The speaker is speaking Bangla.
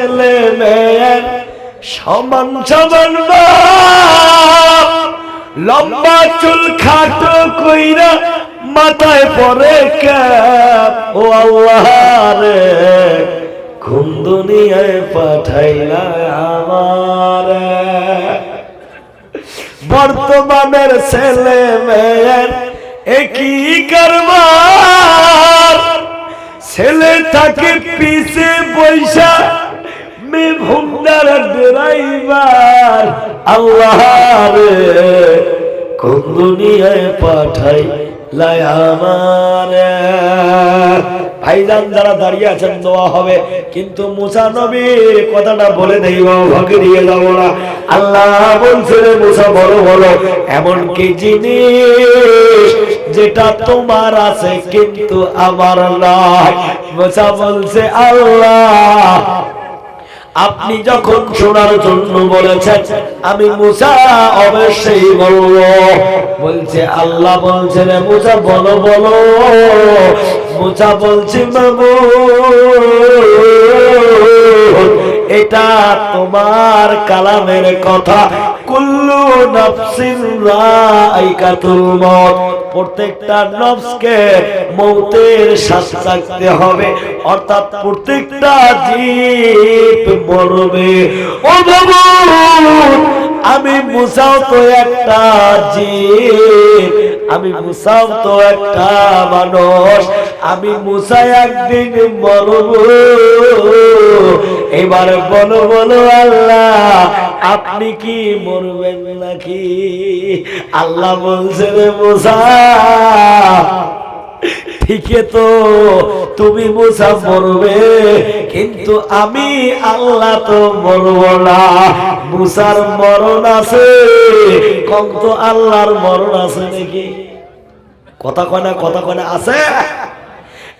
ছেলে মেয়ের সমান সমান লম্বা চুল খাটো কইরা মাথায় পরে ক্যাপ। ও আল্লাহ রে পাঠাইলা আমার। বর্তমানের ছেলে মেয়ের একই কারবার। ছেলে থাকে পিছে পয়সা মে ড্রাইভার আল্লাহ রে কোন দুনিয়ায় পাঠাই লাই আমার। ভাইজান যারা দাঁড়িয়ে আছেন, দোয়া হবে। কিন্তু মুসা নবীর কথাটা বলে দেই ভাগে দিয়ে যাব না। আল্লাহ বলছে রে মুসা, বলো বলো। এমন কি জিনিস যেটা তোমার আছে কিন্তু আমার নয় মুসা বলছে, আল্লাহ আপনি যখন শোনার জন্য বলেছেন, আমি মুসা অবশ্যই বলব। বলছে, আল্লাহ বলছে রে মুসা, বলো বলো। মুসা বলছে, বাবু, এটা তোমার কালামের কথা। কুল্লু নফসিন রাইকাতুল মত প্রত্যেকটা নফসকে মৌতের শ্বাস রাখতে হবে। অর্থাৎ প্রত্যেকটা জীব মরবে ও আমি মুসাও তো একটা জীব আমি মুসাও তো একটা মানুষ, আমি মুসা একদিন মরব। এবার বলো বলো আল্লাহ, আপনি কি মরবেন নাকি? আল্লাহ বলছে রে মুসা ঠিকই তো, তুমি মুসা মরবে কিন্তু আমি আল্লাহ তো মরব না। মুসার মরণ আছে, কম তো আল্লাহর মরণ আছে নাকি? কথা কয় না, কথা কয় না, আছে?